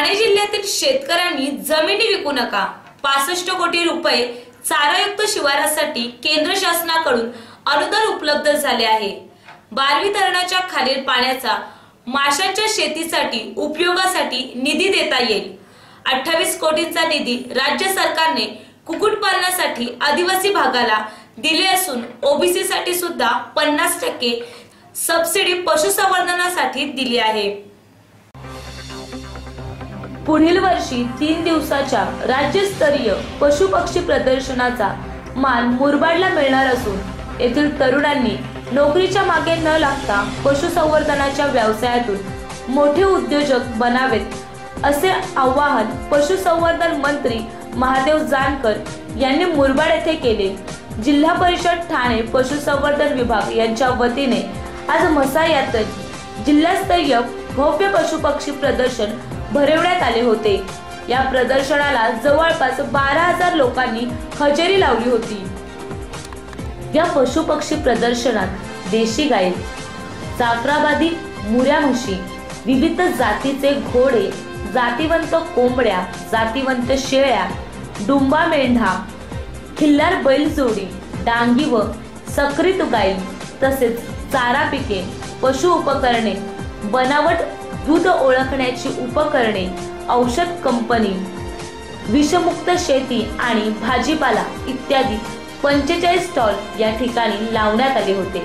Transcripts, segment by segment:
ठाणे जिल्ह्यातील शेतकऱ्यांनी जमिनी विकू नका. पासष्ट कोटी रुपये चारायुक्त शिवारासाठी केंद्र शासनाकडून अनुदान उपलब्ध झाले आहे. बारवी धरणाच्या खालील पाण्याचा माशांच्या शेतीसाठी उपयोगासाठी निधी देता येईल. अठ्ठावीस कोटींचा निधी राज्य सरकारने कुक्कुटपालनासाठी आदिवासी भागाला दिले असून ओबीसी साठी सुद्धा पन्नास टक्के सबसिडी पशुसंवर्धनासाठी दिली आहे. पुढील वर्षी तीन दिवसाच्या राज्यस्तरीय पशुपक्षी प्रदर्शनाचा मान मुरबाडला मिळणार असून येथील तरुणांनी नोकरीच्या मागे न लागता पशुसंवर्धनाच्या व्यवसायातून मोठे उद्योजक बनावेत असे आवाहन पशुसंवर्धन मंत्री महादेव जानकर यांनी मुरबाड येथे केले. जिल्हा परिषद ठाणे पशुसंवर्धन विभाग यांच्या वतीने आज मसा यात्रेत जिल्हास्तरीय भव्य पशुपक्षी प्रदर्शन भरवण्यात आले होते. या प्रदर्शनाला जवळपास बारा हजार लोकांनी हजेरी लावली होती. या पशुपक्षी प्रदर्शनात देशी गाई जाफराबादी मुऱ्या म्हशी विविध जातीचे घोडे जातीवंत कोंबड्या जातीवंत शेळ्या डुंबा मेंढा खिल्लार बैलजोडी डांगी व सक्रित गाई तसेच चारा पिके पशु उपकरणे बनावट दूध ओळखण्याची उपकरणे औषध कंपनी विषमुक्त शेती आणि भाजीपाला इत्यादी पंचेचाळीस स्टॉल या ठिकाणी लावण्यात आले होते.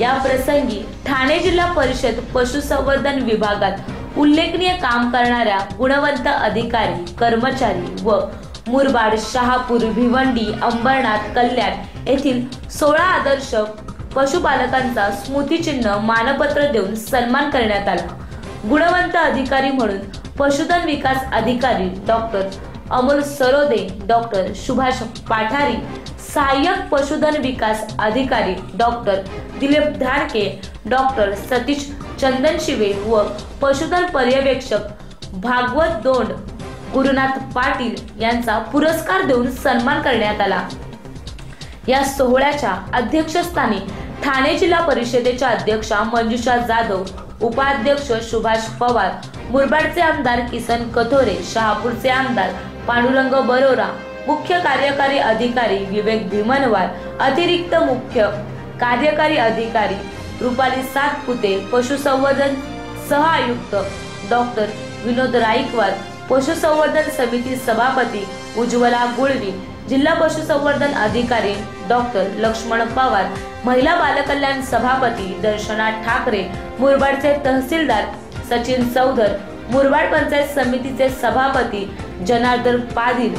या प्रसंगी ठाणे जिल्हा परिषद पशुसंवर्धन विभागात उल्लेखनीय काम करणाऱ्या गुणवंत अधिकारी कर्मचारी व मुरबाड शहापूर भिवंडी अंबरनाथ कल्याण येथील सोळा आदर्श पशुपालकांचा स्मृतिचिन्ह मानपत्र देऊन सन्मान करण्यात आला. गुणवंत अधिकारी म्हणून पशुधन विकास अधिकारी डॉक्टर अमोल सरोदे डॉक्टर सुभाष पाठारी सहाय्यक पशुधन विकास अधिकारी डॉक्टर दिलीप धारके डॉक्टर सतीश चंदन शिवे व पशुधन पर्यवेक्षक भागवत दोंड गुरुनाथ पाटील यांचा पुरस्कार देऊन सन्मान करण्यात आला. या सोहळ्याच्या अध्यक्षस्थानी ठाणे जिल्हा परिषदेच्या अध्यक्षा मंजुषा जाधव उपाध्यक्ष सुभाष पवार मुरबाडचे आमदार किसन कथोरे शहापूरचे आमदार पांडुरंग बरोरा मुख्य कार्यकारी अधिकारी विवेक भीमनवार अतिरिक्त मुख्य कार्यकारी अधिकारी रुपाली सातपुते पशुसंवर्धन सह आयुक्त डॉक्टर विनोद राईकवार पशुसंवर्धन समिती सभापती उज्ज्वला गुळवी जिल्हा पशुसंवर्धन अधिकारी डॉक्टर लक्ष्मण पवार महिला बालकल्याण सभापती दर्शना ठाकरे मुरबाडचे तहसीलदार सचिन चौधर मुरबाड पंचायत समितीचे सभापती जनार्दन पाधीर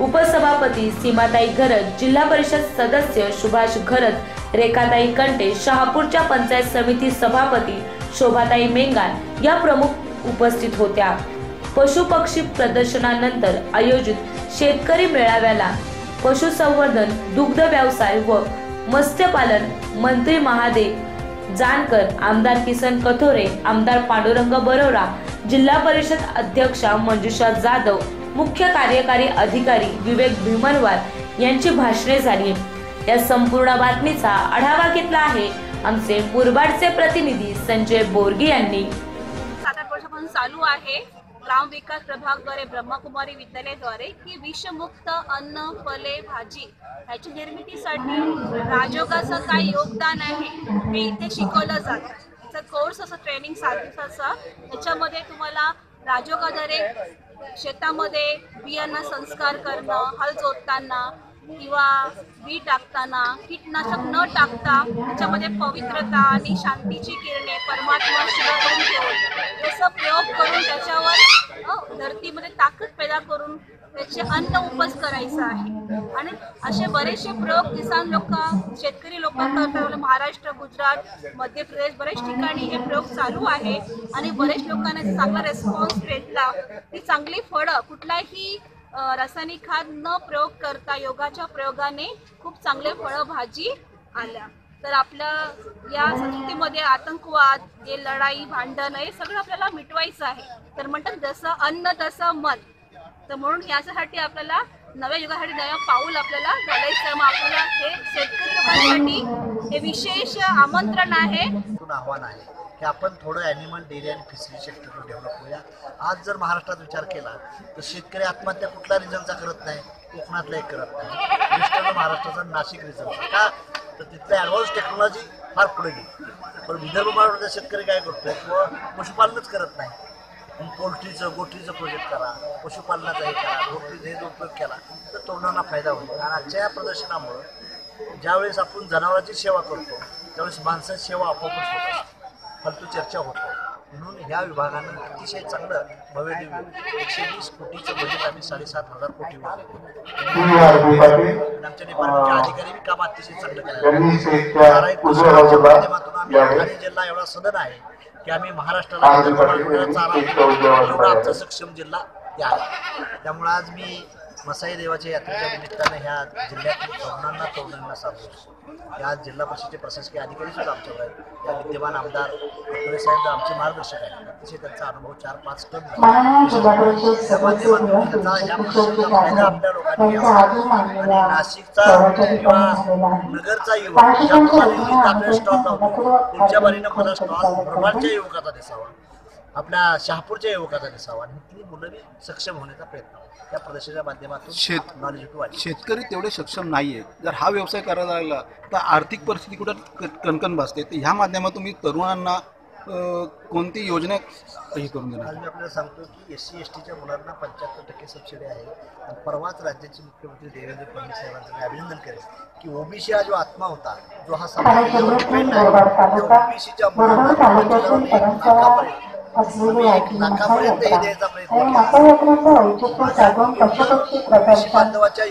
उपसभापती सीमाताई घरत जिल्हा परिषद सदस्य सुभाष घरत रेखाताई कंटे शहापूरच्या पंचायत समिती सभापती शोभाताई मेंगार या प्रमुख उपस्थित होत्या. पशुपक्षी प्रदर्शनानंतर आयोजित शेतकरी मेळाव्याला पशुसंवर्धन दुग्ध व्यवसाय व मत्स्यपालन मंत्री महादेव जानकर आमदार किसन कथोरे आमदार पांडुरंग बरोरा जिल्हा परिषद अध्यक्षा मंजुषा जाधव मुख्य कार्यकारी अधिकारी विवेक भीमनवार यांची भाषणे झाली. या संपूर्ण बातमीचा आढावा घेतला आहे आमचे मुरबाडचे प्रतिनिधी संजय बोरगे यांनी. सात आठ वर्षापासून चालू आहे. ग्राम विकास प्रभागद्वारे ब्रह्मकुमारी विद्यालयाद्वारे की विषमुक्त अन्न फले भाजी ह्याची निर्मितीसाठी राजयोगाचं काय योगदान आहे हे इथे शिकवलं जातं. त्याचा कोर्स असं ट्रेनिंग सात दिवसाचा त्याच्यामध्ये तुम्हाला राजयोगाद्वारे शेतामध्ये बियाणं संस्कार करणं हल जोडताना किंवा बी टाकताना कीटनाशक न टाकता त्याच्यामध्ये पवित्रता आणि शांतीची किरणे परमात्मा शिवा करून ठेवून तसं प्रयोग करून त्याच्यावर अ, धरतीमध्ये म्हणजे ताकद पैदा करून त्याचे अन्न उपज करायचं आहे. आणि असे बरेचसे प्रयोग किसान लोक शेतकरी लोक करतात म्हणजे महाराष्ट्र गुजरात मध्य प्रदेश बरेच ठिकाणी हे प्रयोग चालू आहे. आणि बरेच लोकांना चांगला रेस्पॉन्स भेटला ती चांगली फळं कुठलाही रासायनिक खाद न प्रयोग करता योगाच्या प्रयोगाने खूप चांगले फळं भाजी आल्या. तर आपलं या संस्कृतीमध्ये आतंकवाद हे लढाई भांडण हे सगळं आपल्याला मिटवायचं आहे. तर म्हणतात जसं अन्न तसं मन. तर म्हणून याच्यासाठी आपल्याला नव्या युगासाठी नव्या पाऊल आपल्याला घालायचं मग आपल्याला हे शेतकरी लोकांसाठी हे विशेष आमंत्रण आहे. आव्हान आहे की आपण थोडं ॲनिमल डेअरी आणि फिशरी सेक्टर डेव्हलप होऊया आज जर महाराष्ट्रात विचार केला तर शेतकरी आत्महत्या कुठला रिजनचा करत नाही? कोकणातलाही एक करत नाही. महाराष्ट्राचा नाशिक रिजनचा का? तर तिथलं ॲडव्हान्स टेक्नॉलॉजी फार पुढे गेली. पण विदर्भ मराठवाड्याचा शेतकरी काय करतोय? किंवा पशुपालनच करत नाही. पोल्ट्रीचं गोठीचं प्रोजेक्ट करा पशुपालनाचा हे करा गोट्रीचा हे जो उपयोग केला तर तरुणांना फायदा होईल. आणि आजच्या या प्रदर्शनामुळं ज्यावेळेस आपण जनावरांची सेवा करतो त्यावेळेस माणसाची सेवा आपोआपच होत असते. फालतू चर्चा होतो म्हणून ह्या विभागानं अतिशय चांगलं भव्य दिव्य एकशे वीस कोटीचं बजेट आम्ही साडेसात हजार कोटी आमच्या डिपार्टमेंटचे अधिकारी बी काम अतिशय चांगलं पुस्तकाच्या माध्यमातून आम्ही ठाणे जिल्हा एवढा सदन आहे की आम्ही महाराष्ट्राला एवढा आमचा सक्षम जिल्हा आहे त्यामुळे आज मी मसाई देवाच्या यात्रेच्या निमित्तानं ह्या जिल्ह्यातील तरुणांना तरुणांना सांगतो या जिल्हा परिषदेचे प्रशासकीय अधिकारी सुद्धा आमच्याकडे आहेत. त्या विद्यमान आमदार डॉक्टर साहेब आमचे मार्गदर्शक आहेत. अतिशय त्यांचा अनुभव चार पाच टन त्याचा या सुशोभित फायदा आपल्या लोकांनी आणि नाशिकचा किंवा नगरचा युवक ज्या प्रमाणे आपल्या स्टॉल लावतो. तुमच्या बारीनं मला स्टॉल चालत युवकाचा दिसावा. आपल्या शहापूरच्या युवकाचा दिसावा आणि ती मुलं बी सक्षम होण्याचा प्रयत्न. त्या प्रदर्शनाच्या माध्यमातून शेत- नॉलेज शेतकरी तेवढे सक्षम नाही आहेत जर हा व्यवसाय करायला लागला तर आर्थिक परिस्थिती कुठं क- कणकण भासते? तर ह्या माध्यमातून तुम्ही तरुणांना अं, कोणती योजना हे करून देणार? आज मी आपल्याला सांगतो की एस सी एस टीच्या मुलांना पंच्याहत्तर टक्के सबसिडी आहे. आणि परवाच राज्याचे मुख्यमंत्री देवेंद्र फडणवीस साहेबांचं मी अभिनंदन करेन की ओबीसी हा जो आत्मा होता जो हा तालुका ओबीसीच्या आहे नाकापर्यंत हे द्यायचा प्रयत्न आणि औचित्य साधून पशुपक्षी बांधवाच्या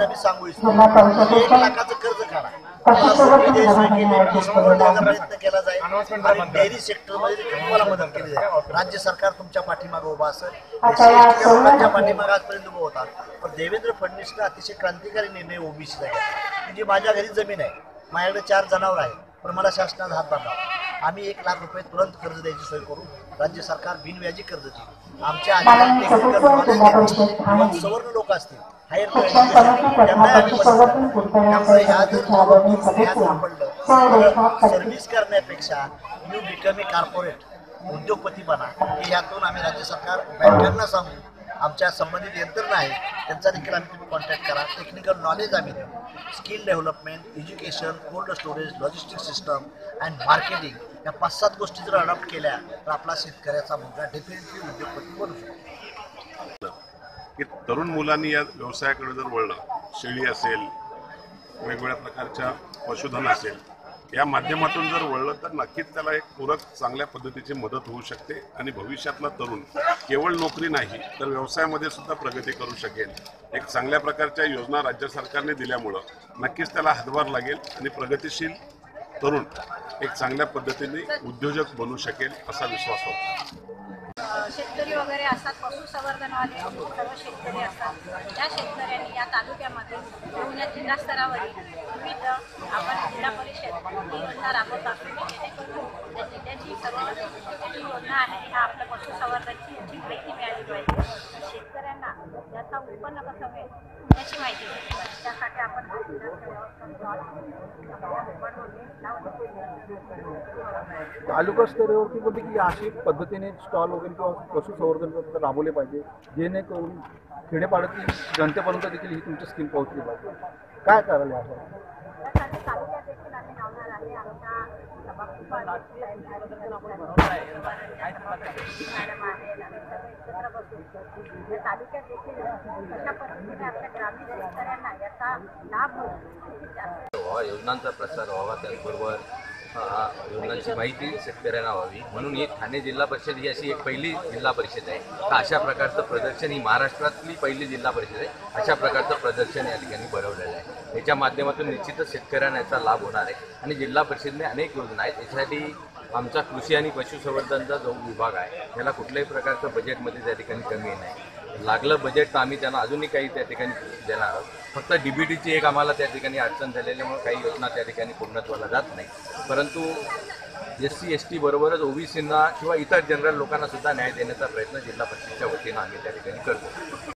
मी सांगू इच्छितो जिल्हा एक परिषदेच्या लाखाचं कर्ज पशुसंवर्धन विभागाने आयोजित केलेला आहे. केला जाईल आणि डेअरी सेक्टरमध्ये तुम्हाला मदत केली जाईल राज्य सरकार तुमच्या पाठीमागे उभा असेल आता या लोकांच्या पाठीमागे आजपर्यंत उभं होता पण देवेंद्र फडणवीसनं अतिशय क्रांतिकारी निर्णय ओबीसी घेतला माझ्या घरी जमीन आहे माझ्याकडे चार जनावर आहे पण मला शासनात हात बांधावा आम्ही एक लाख रुपये तुरंत कर्ज द्यायची सोय करू. राज्य सरकार बिनव्याजी कर्ज देईल. आमच्या. सवर्ण लोक असतील. हायर त्यामुळे ह्या जर सर्व्हिस करण्यापेक्षा यू बिकम ए कॉर्पोरेट उद्योगपती बना. की ह्यातून आम्ही राज्य सरकार बँकांना सांगू. आमच्या संबंधित यंत्रणा आहे त्यांचा देखील आम्ही तुम्ही कॉन्टॅक्ट करा. टेक्निकल नॉलेज आम्ही देऊ. Skill development education cold storage logistic system and marketing या पाच सात गोष्टी जर अडॉप्ट केल्या तर आपला शेतकऱ्याचा मुलगा डेफिनेटली उद्योगपती बनू शकतो की तरुण मुलांनी या व्यवसायाकडे जर वळलं शेळी असेल वेगवेगळ्या प्रकारच्या पशुधन असेल या माध्यमातून जर वळलं तर नक्कीच त्याला एक पूरक चांगल्या पद्धतीची मदत होऊ शकते आणि भविष्यातला तरुण केवळ नोकरी नाही तर व्यवसायामध्ये सुद्धा प्रगती करू शकेल. एक चांगल्या प्रकारच्या योजना राज्य सरकारने दिल्यामुळं नक्कीच त्याला हातभार लागेल आणि प्रगतिशील तरुण एक चांगल्या पद्धतीने उद्योजक बनू शकेल असा विश्वास होता. शेतकरी वगैरे असतात पशुसंवर्धनवाले सर्व शेतकरी असतात. त्या शेतकऱ्यांनी या तालुक्यामध्ये येऊन या जिल्हा स्तरावरील विविध आपण जिल्हा परिषद ही योजना राबवत असतो. जेणेकरून त्या जिल्ह्याची सर्व जी योजना आहे ह्या आपल्या पशुसंवर्धनची याची माहिती मिळाली पाहिजे. शेतकऱ्यांना याचा उत्पन्न कसं मिळेल. याची माहिती तालुका स्तरावरती बोलते की अशी पद्धतीने स्टॉल वगैरे किंवा पशुसंवर्धन राबवले पाहिजे जेणेकरून खेडेपाड्यातील जनतेपर्यंत देखील ही तुमची स्कीम पोहोचली पाहिजे. काय करायला आपण एकत्र बसून तालुक्यात देखील कशा पद्धतीने आपल्या ग्रामीण शेतकऱ्यांना याचा लाभ होईल योजनांचा प्रसार व्हावा त्याचबरोबर योजनांची माहिती शेतकऱ्यांना व्हावी. म्हणून ही ठाणे जिल्हा परिषद ही अशी एक पहिली जिल्हा परिषद आहे. तर अशा प्रकारचं प्रदर्शन ही महाराष्ट्रातली पहिली जिल्हा परिषद आहे. अशा प्रकारचं प्रदर्शन या ठिकाणी भरवलेलं आहे. याच्या माध्यमातून निश्चितच शेतकऱ्यांना याचा लाभ होणार आहे. आणि जिल्हा परिषदने अनेक योजना आहेत. याच्यासाठी आमचा कृषी आणि पशुसंवर्धनचा जो विभाग आहे त्याला कुठल्याही प्रकारचं बजेटमध्ये त्या ठिकाणी कमी नाही. लागलं बजेट तर आम्ही त्यांना अजूनही काही त्या ठिकाणी देणार आहोत. फक्त टीची एक आम्हाला त्या ठिकाणी अडचण झालेल्यामुळे काही योजना त्या ठिकाणी पूर्णत्वाला जात नाही. परंतु एस सी एस टी बरोबरच ओबीसींना किंवा इतर जनरल लोकांना सुद्धा न्याय देण्याचा प्रयत्न जिल्हा परिषदेच्या वतीनं आम्ही त्या ठिकाणी करतो.